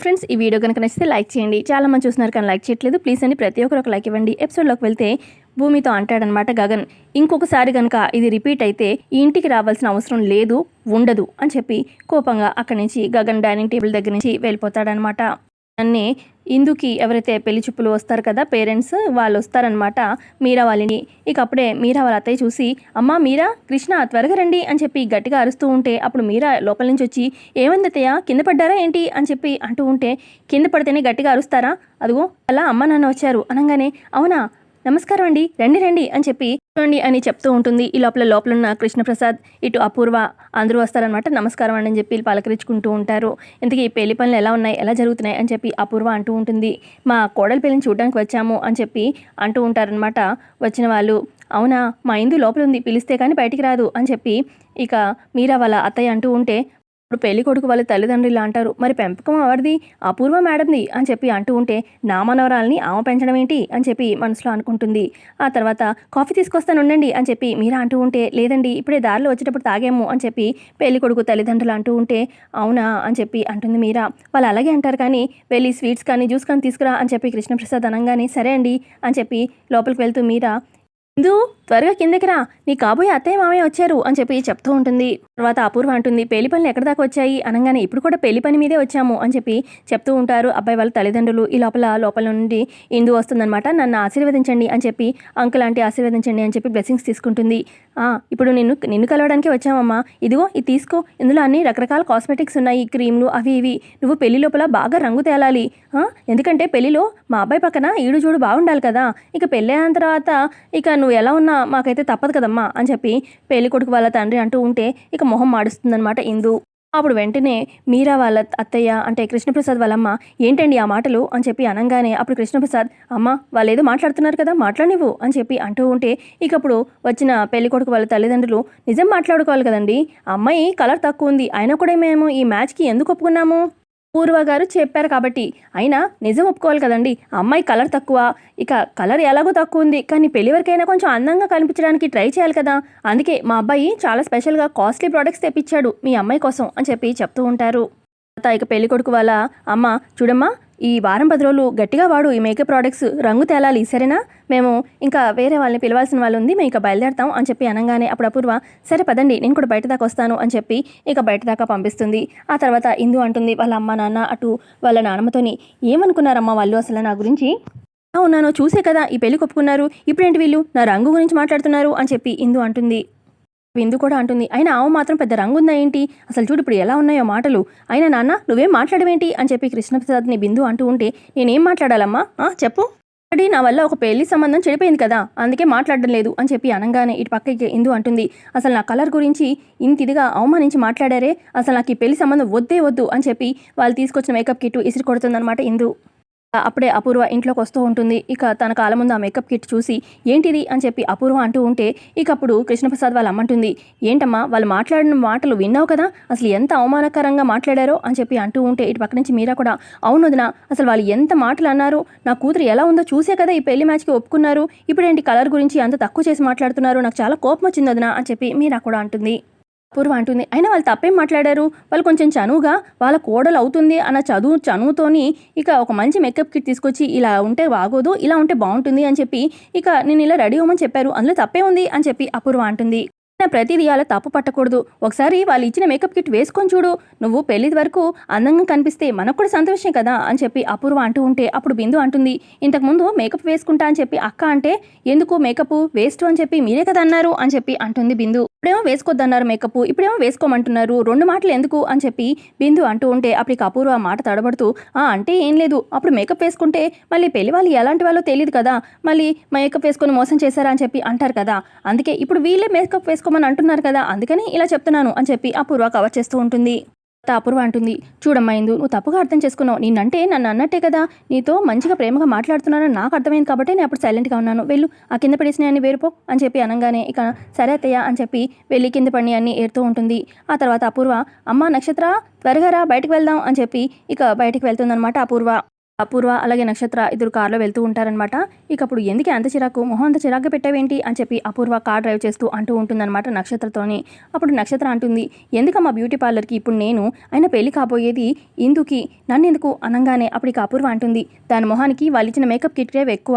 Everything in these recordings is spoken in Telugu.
ఫ్రెండ్స్ ఈ వీడియో కనుక నచ్చితే లైక్ చేయండి. చాలా మంది చూస్తున్నారు కానీ లైక్ చేయట్లేదు. ప్లీజ్ అండి ప్రతి ఒక్కరు ఒక లైక్ ఇవ్వండి. ఎపిసోడ్లోకి వెళ్తే భూమితో అంటాడనమాట గగన్. ఇంకొకసారి కనుక ఇది రిపీట్ అయితే ఈ ఇంటికి రావాల్సిన అవసరం లేదు ఉండదు అని చెప్పి కోపంగా అక్కడి నుంచి గగన్ డైనింగ్ టేబుల్ దగ్గర నుంచి వెళ్ళిపోతాడనమాట. అన్నీ ఇందుకి ఎవరైతే పెళ్ళి చూపులు వస్తారు కదా పేరెంట్స్ వాళ్ళు వస్తారనమాట మీరా వాళ్ళని. ఇక అప్పుడే మీరా వాళ్ళ అత్తయ్య చూసి అమ్మ మీరా కృష్ణ త్వరగా రండి అని చెప్పి గట్టిగా అరుస్తూ ఉంటే అప్పుడు మీరా లోపల నుంచి వచ్చి ఏమైంది అత్తయ్య కింద పడ్డారా ఏంటి? అని చెప్పి అంటూ ఉంటే కింద పడితేనే గట్టిగా అరుస్తారా? అదిగో అలా అమ్మ నాన్న వచ్చారు అనగానే అవునా? నమస్కారం అండి. రండి రండి అని చెప్పి చూడండి అని చెప్తూ ఉంటుంది. ఈ లోపల లోపల ఉన్న కృష్ణప్రసాద్ ఇటు అపూర్వ అందరూ వస్తారనమాట నమస్కారం అండి అని చెప్పి పలకరించుకుంటూ ఉంటారు. ఇంతకీ పెళ్ళి పనులు ఎలా ఉన్నాయి? ఎలా జరుగుతున్నాయి? అని చెప్పి అపూర్వ అంటూ ఉంటుంది. మా కోడలి పెళ్ళిని చూడడానికి వచ్చాము అని చెప్పి అంటూ ఉంటారనమాట వచ్చిన వాళ్ళు అవునా? మా ఇందు లోపల ఉంది పిలిస్తే కానీ బయటికి రాదు అని చెప్పి ఇక మీరా వాళ్ళ అత్తయ్య అంటూ ఉంటే ఇప్పుడు పెళ్ళి కొడుకు వాళ్ళ తల్లిదండ్రులు ఇలా అంటారు మరి పెంపకం ఎవరిది? అపూర్వ మేడంది అని చెప్పి అంటూ ఉంటే నా మనవరాల్ని ఆమె పెంచడం ఏంటి? అని చెప్పి మనసులో అనుకుంటుంది. ఆ తర్వాత కాఫీ తీసుకొస్తాను ఉండండి అని చెప్పి మీరా అంటూ ఉంటే లేదండి ఇప్పుడే దారిలో వచ్చేటప్పుడు తాగాము అని చెప్పి పెళ్ళి కొడుకు తల్లిదండ్రులు అంటూ ఉంటే అవునా? అని చెప్పి అంటుంది మీరా. వాళ్ళు అలాగే అంటారు కానీ వెళ్ళి స్వీట్స్ కానీ జ్యూస్ కానీ తీసుకురా అని చెప్పి కృష్ణప్రసాద్ అనగానే సరే అండి అని చెప్పి లోపలికి వెళ్తూ మీరా ఇందు త్వరగా కిందకి రా. నీ కాబోయే అత్తయ్య మామయ్య వచ్చారు అని చెప్పి చెప్తూ ఉంటుంది. తర్వాత అపూర్వ అంటుంది పెళ్ళి పనులు ఎక్కడి దాకా వచ్చాయి? అనగానే ఇప్పుడు కూడా పెళ్ళి పని మీదే వచ్చాము అని చెప్పి చెప్తూ ఉంటారు. అబ్బాయి వాళ్ళ తల్లిదండ్రులు ఈ లోపల లోపల నుండి ఇందు వస్తుందన్నమాట. నన్ను ఆశీర్వదించండి అని చెప్పి అంకుల్ ఆంటీ ఆశీర్వదించండి అని చెప్పి బ్లెస్సింగ్స్ తీసుకుంటుంది. "ఆ, ఇప్పుడు నిన్ను నిన్ను కలవడానికి వచ్చామమ్మా ఇదిగో ఇది తీసుకో. ఇందులో అన్ని రకరకాల కాస్మెటిక్స్ ఉన్నాయి క్రీమ్లు అవి ఇవి. నువ్వు పెళ్ళి లోపల బాగా రంగు తేలాలి. ఆ, ఎందుకంటే పెళ్ళిలో మా అబ్బాయి పక్కన ఈడు చూడు బాగుండాలి కదా. ఇక పెళ్ళైన తర్వాత ఇక నువ్వు ఎలా ఉన్నా మాకైతే తప్పదు కదమ్మా అని చెప్పి పెళ్ళి కొడుకు వాళ్ళ తండ్రి అంటూ ఉంటే ఇక మొహం మాడుస్తుందనమాట ఇందు. అప్పుడు వెంటనే మీరా వాళ్ళ అత్తయ్య అంటే కృష్ణప్రసాద్ వాళ్ళమ్మ ఏంటండి ఆ మాటలు? అని చెప్పి అనగానే అప్పుడు కృష్ణప్రసాద్ అమ్మ వాళ్ళు ఏదో మాట్లాడుతున్నారు కదా మాట్లాడినివ్వు అని చెప్పి అంటూ ఉంటే ఇక అప్పుడు వచ్చిన పెళ్ళి కొడుకు వాళ్ళ తల్లిదండ్రులు నిజం మాట్లాడుకోవాలి కదండి అమ్మాయి కలర్ తక్కువ ఉంది అయినా కూడా మేము ఈ మ్యాచ్కి ఎందుకు ఒప్పుకున్నాము? పూర్వ గారు చెప్పారు కాబట్టి. అయినా నిజం ఒప్పుకోవాలి కదండి. అమ్మాయి కలర్ తక్కువ. ఇక కలర్ ఎలాగో తక్కువ ఉంది. కానీ పెళ్ళి వరకైనా కొంచెం అందంగా కనిపించడానికి ట్రై చేయాలి కదా. అందుకే మా అబ్బాయి చాలా స్పెషల్గా కాస్ట్లీ ప్రోడక్ట్స్ తెప్పించాడు మీ అమ్మాయి కోసం అని చెప్పి చెప్తూ ఉంటారు. తర్వాత ఇక పెళ్ళి కొడుకు వాళ్ళ అమ్మ చూడమ్మా ఈ వారం పది రోజులు గట్టిగా వాడు ఈ మేకప్ ప్రోడక్ట్స్ రంగు తేలాలి సరేనా? మేము ఇంకా వేరే వాళ్ళని పిలవాల్సిన వాళ్ళు ఉంది మేము ఇక బయలుదేరతాం అని చెప్పి అనగానే అప్పుడు అపూర్వ సరే పదండి నేను కూడా బయట దాకా వస్తాను అని చెప్పి ఇక బయట దాకా పంపిస్తుంది. ఆ తర్వాత ఇందు అంటుంది వాళ్ళ అమ్మ నాన్న అటు వాళ్ళ నాన్నమ్మతోని ఏమనుకున్నారమ్మా వాళ్ళు అసలు నా గురించి? "ఆ, ఉన్నాను చూసే కదా ఈ పెళ్ళి ఒప్పుకున్నారు ఇప్పుడేంటి వీళ్ళు? నా రంగు గురించి మాట్లాడుతున్నారు అని చెప్పి ఇందు అంటుంది. బిందు కూడా అంటుంది అయినా ఆవు మాత్రం పెద్ద రంగు ఉందా ఏంటి? అసలు చూడు ఇప్పుడు ఎలా ఉన్నాయో మాటలు. అయినా నాన్న నువ్వేం మాట్లాడవేంటి? అని చెప్పి కృష్ణప్రసాద్ని బిందు అంటూ ఉంటే నేనేం మాట్లాడాలమ్మా? ఆ, చెప్పు. అడి నా వల్ల ఒక పెళ్ళి సంబంధం చెడిపోయింది కదా అందుకే మాట్లాడడం లేదు అని చెప్పి అనగానే ఇటు పక్కకి ఇందు అంటుంది అసలు నా కలర్ గురించి ఇంత ఇదిగా అవమానించి మాట్లాడారే? అసలు నాకు ఈ పెళ్ళి సంబంధం వద్దే వద్దు అని చెప్పి వాళ్ళు తీసుకొచ్చిన మేకప్ కిట్టు ఇసిరి కొడుతుందన్నమాట ఇందు. అప్పుడే అపూర్వ ఇంట్లోకి వస్తూ ఉంటుంది. ఇక తన కాలం ముందు ఆ మేకప్ కిట్ చూసి ఏంటిది? అని చెప్పి అపూర్వ అంటూ ఉంటే ఇక అప్పుడు కృష్ణప్రసాద్ వాళ్ళ అమ్మంటుంది ఏంటమ్మా వాళ్ళు మాట్లాడిన మాటలు విన్నావు కదా? అసలు ఎంత అవమానకరంగా మాట్లాడారో? అని చెప్పి అంటూ ఉంటే ఇటు పక్క నుంచి మీరా కూడా అవునదినా అసలు వాళ్ళు ఎంత మాటలు అన్నారు? నా కూతురు ఎలా ఉందో చూసే కదా ఈ పెళ్ళి మ్యాచ్కి ఒప్పుకున్నారు. ఇప్పుడేంటి కలర్ గురించి అంత తక్కువ చేసి మాట్లాడుతున్నారు? నాకు చాలా కోపం వచ్చింది వదినా అని చెప్పి మీరా కూడా అంటుంది. పూర్వ అంటుంది. అయినా వాళ్ళు తప్పేం మాట్లాడారు? వాళ్ళు కొంచెం చనువుగా వాళ్ళ కోడలు అవుతుంది అన్న చదువు చనువుతోని ఇక ఒక మంచి మేకప్ కిట్ తీసుకొచ్చి ఇలా ఉంటే బాగోదు ఇలా ఉంటే బాగుంటుంది అని చెప్పి ఇక నేను ఇలా రెడీ అవ్వమని చెప్పారు. అందులో తప్పే ఉంది అని చెప్పి అపూర్వ అంటుంది. ప్రతిదీ అలా తప్పు పట్టకూడదు. ఒకసారి వాళ్ళు ఇచ్చిన మేకప్ కిట్ వేసుకొని చూడు. నువ్వు పెళ్ళి వరకు అందంగా కనిపిస్తే మనకు కూడా సంతోషం కదా అని చెప్పి అపూర్వ అంటూ ఉంటే అప్పుడు బిందు అంటుంది. ఇంతకుముందు మేకప్ వేసుకుంటా అని చెప్పి అక్క అంటే ఎందుకు మేకప్ వేస్ట్ అని చెప్పి మీరే కదా అన్నారు అని చెప్పి అంటుంది బిందు. ఇప్పుడేమో వేసుకోవద్దన్నారు మేకప్ ఇప్పుడేమో వేసుకోమంటున్నారు. రెండు మాటలు ఎందుకు? అని చెప్పి బిందు అంటూ ఉంటే అప్పటికి అపూర్వ మాట తడబడుతూ ఆ అంటే ఏం లేదు. అప్పుడు మేకప్ వేసుకుంటే మళ్ళీ పెళ్ళి వాళ్ళు ఎలాంటి వాళ్ళో తెలియదు కదా. మళ్ళీ మేకప్ వేసుకొని మోసం చేశారా? అని చెప్పి అంటారు కదా. అందుకే ఇప్పుడు వీళ్ళే మేకప్ వేసుకోమని అంటున్నారు కదా. అందుకని ఇలా చెప్తున్నాను అని చెప్పి అపూర్వ కవర్ చేస్తూ ఉంటుంది. అపూర్వ అంటుంది. చూడమ్మా ఇందు నువ్వు తప్పుగా అర్థం చేసుకున్నావు. నిన్నంటే నన్ను అన్నట్టే కదా. నీతో మంచిగా ప్రేమగా మాట్లాడుతున్నానని నాకు అర్థమైంది కాబట్టి నేను అప్పుడు సైలెంట్గా ఉన్నాను. వెళ్ళు ఆ కింద పడేసిన వేరుపో అని చెప్పి అనగానే ఇక సరే అత్తయ్య అని చెప్పి వెళ్ళి కింద పడి అన్ని ఏరుతూ ఉంటుంది. ఆ తర్వాత అపూర్వ అమ్మ నక్షత్ర త్వరగా రా బయటకు వెళ్దాం అని చెప్పి ఇక బయటకు వెళ్తుందనమాట అపూర్వ. అపూర్వ అలాగే నక్షత్ర ఇద్దరు కార్లో వెళ్తూ ఉంటారనమాట ఇక అప్పుడు ఎందుకు అంత చిరాకు? మొహం అంత చిరాకు పెట్టావేంటి? అని చెప్పి అపూర్వ కార్ డ్రైవ్ చేస్తూ అంటూ ఉంటుందన్నమాట నక్షత్రతోని. అప్పుడు నక్షత్ర అంటుంది ఎందుకమ్మా బ్యూటీ పార్లర్కి ఇప్పుడు నేను? ఆయన పెళ్ళి కాబోయేది ఇందుకి. నన్ను ఎందుకు అనగానే అప్పుడు ఇక అపూర్వ అంటుంది దాని మొహానికి వాళ్ళు ఇచ్చిన మేకప్ కిట్ రేవ్ ఎక్కువ.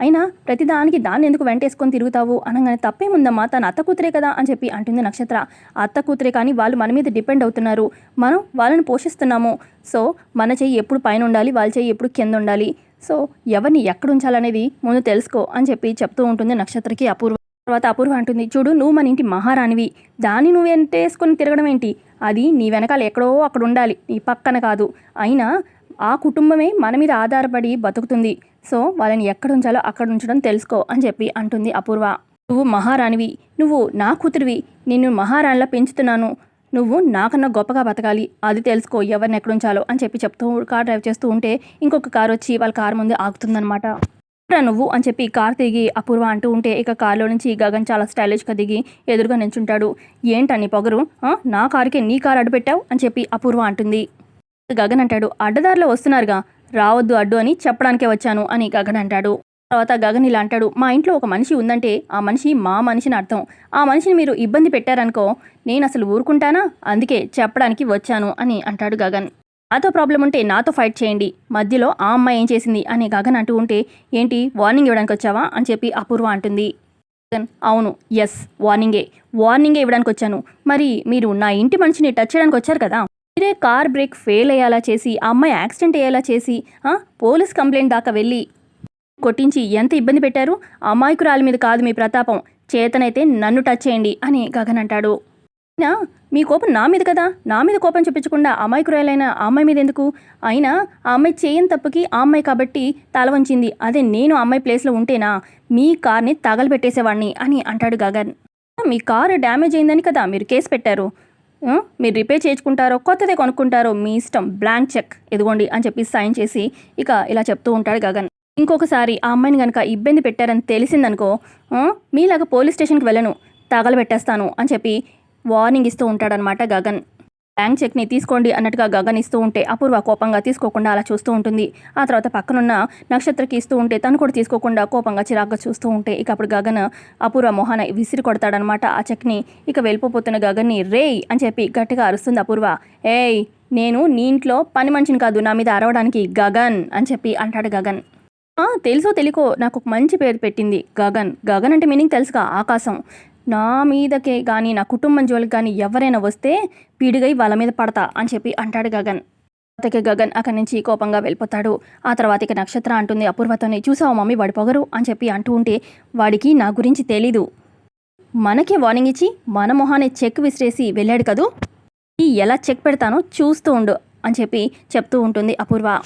అయినా ప్రతిదానికి దాన్ని ఎందుకు వెంటేసుకొని తిరుగుతావు? అనగానే తప్పేముందమ్మా తన అత్త కూతురే కదా అని చెప్పి అంటుంది నక్షత్ర. అత్త కూతురే కానీ వాళ్ళు మన మీద డిపెండ్ అవుతున్నారు. మనం వాళ్ళని పోషిస్తున్నాము. సో మన చెయ్యి ఎప్పుడు పైన ఉండాలి వాళ్ళ చెయ్యి ఎప్పుడు కింద ఉండాలి. సో ఎవరిని ఎక్కడ ఉంచాలనేది ముందు తెలుసుకో అని చెప్పి చెప్తూ ఉంటుంది నక్షత్రకి అపూర్వ. తర్వాత అపూర్వ అంటుంది చూడు నువ్వు మన ఇంటి మహారాణివి. దాన్ని నువ్వు వెంటేసుకొని తిరగడం ఏంటి? అది నీ వెనకాల ఎక్కడో అక్కడ ఉండాలి. నీ పక్కన కాదు. అయినా ఆ కుటుంబమే మన మీద ఆధారపడి బతుకుతుంది. సో వాళ్ళని ఎక్కడ ఉంచాలో అక్కడ ఉంచడం తెలుసుకో అని చెప్పి అంటుంది అపూర్వ. నువ్వు మహారాణివి. నువ్వు నా కూతురివి. నిన్ను మహారాణిలా పెంచుతున్నాను. నువ్వు నాకన్నా గొప్పగా బతకాలి. అది తెలుసుకో ఎవరిని ఎక్కడ ఉంచాలో అని చెప్పి చెప్తూ కార్ డ్రైవ్ చేస్తూ ఉంటే ఇంకొక కార్ వచ్చి వాళ్ళ కారు ముందు ఆగుతుందనమాట నువ్వు అని చెప్పి కార్ దిగి అపూర్వ అంటూ ఉంటే ఇక కార్లో నుంచి గగన్ చాలా స్టైలిష్గా దిగి ఎదురుగా నించుంటాడు ఏంటని పొగరు? నా కారుకే నీ కారు అడ్డుపెట్టావు? అని చెప్పి అపూర్వ అంటుంది. గగన్ అంటాడు అడ్డదారిలో వస్తున్నారుగా రావద్దు అడ్డు అని చెప్పడానికే వచ్చాను అని గగన్ అంటాడు. తర్వాత గగన్ ఇలా అంటాడు మా ఇంట్లో ఒక మనిషి ఉందంటే ఆ మనిషి మా మనిషిని అర్థం. ఆ మనిషిని మీరు ఇబ్బంది పెట్టారనుకో నేను అసలు ఊరుకుంటానా? అందుకే చెప్పడానికి వచ్చాను అని అంటాడు గగన్. నాతో ప్రాబ్లం ఉంటే నాతో ఫైట్ చేయండి. మధ్యలో ఆ అమ్మాయి ఏం చేసింది? అని గగన్ అంటూ ఉంటే ఏంటి వార్నింగ్ ఇవ్వడానికి వచ్చావా? అని చెప్పి అపూర్వ అంటుంది. గగన్, అవును ఎస్ వార్నింగే. వార్నింగే ఇవ్వడానికి వచ్చాను. మరి మీరు నా ఇంటి మనిషిని టచ్ చేయడానికి వచ్చారు కదా? మీరే కార్ బ్రేక్ ఫెయిల్ అయ్యేలా చేసి ఆ అమ్మాయి యాక్సిడెంట్ అయ్యేలా చేసి పోలీస్ కంప్లైంట్ దాకా వెళ్ళి కొట్టించి ఎంత ఇబ్బంది పెట్టారు? అమాయకురాలి మీద కాదు మీ ప్రతాపం. చేతనైతే నన్ను టచ్ చేయండి అని గగన్ అంటాడు. అయినా మీ కోపం నా మీద కదా? నా మీద కోపం చూపించకుండా అమాయకురాలైన ఆ అమ్మాయి మీద ఎందుకు? అయినా ఆ అమ్మాయి చేయని తప్పుకి ఆ అమ్మాయి కాబట్టి తల వంచింది. అదే నేను అమ్మాయి ప్లేస్లో ఉంటేనా? మీ కార్ని తగలబెట్టేసేవాడిని అని అంటాడు గగన్. మీ కారు డ్యామేజ్ అయిందని కదా మీరు కేసు పెట్టారు. మీరు రిపేర్ చేయించుకుంటారో కొత్తదే కొనుక్కుంటారో మీ ఇష్టం. బ్లాంక్ చెక్ ఎదుగోండి అని చెప్పి సైన్ చేసి ఇక ఇలా చెప్తూ ఉంటాడు గగన్. ఇంకొకసారి ఆ అమ్మాయిని కనుక ఇబ్బంది పెట్టారని తెలిసిందనుకో మీలాగా పోలీస్ స్టేషన్కి వెళ్ళను తగలబెట్టేస్తాను అని చెప్పి వార్నింగ్ ఇస్తూ ఉంటాడనమాట గగన్. బ్యాంక్ చెక్ని తీసుకోండి అన్నట్టుగా గగన్ ఇస్తూ ఉంటే అపూర్వ కోపంగా తీసుకోకుండా అలా చూస్తూ ఉంటుంది. ఆ తర్వాత పక్కనున్న నక్షత్రకి ఇస్తూ ఉంటే తను కూడా తీసుకోకుండా కోపంగా చిరాగ్గా చూస్తూ ఉంటే ఇక అప్పుడు గగన్ అపూర్వ మొహాన విసిరి కొడతాడనమాట ఆ చెక్ని ఇక వెళ్ళిపోతున్న గగన్ని రేయ్ అని చెప్పి గట్టిగా అరుస్తుంది అపూర్వ. ఏయ్ నేను నీ ఇంట్లో పని మనిషిని కాదు నా మీద అరవడానికి గగన్ అని చెప్పి అంటాడు గగన్. తెలుసో తెలియకో నాకు ఒక మంచి పేరు పెట్టింది గగన్. గగన్ అంటే మీనింగ్ తెలుసుగా ఆకాశం. నా మీదకే కానీ నా కుటుంబం జోలికి కానీ ఎవరైనా వస్తే పీడిగై వాళ్ళ మీద పడతా అని చెప్పి అంటాడు గగన్. తర్వాతకి గగన్ అక్కడి నుంచి కోపంగా వెళ్ళిపోతాడు. ఆ తర్వాత ఇక నక్షత్ర అంటుంది అపూర్వతోనే చూసావు మమ్మీ వాడి పొగరు? అని చెప్పి అంటూ ఉంటే వాడికి నా గురించి తెలీదు. మనకే వార్నింగ్ ఇచ్చి మన మొహాన్ని చెక్ విసిరేసి వెళ్ళాడు కదూ? ఈ ఎలా చెక్ పెడతానో చూస్తూ ఉండు అని చెప్పి చెప్తూ ఉంటుంది అపూర్వ.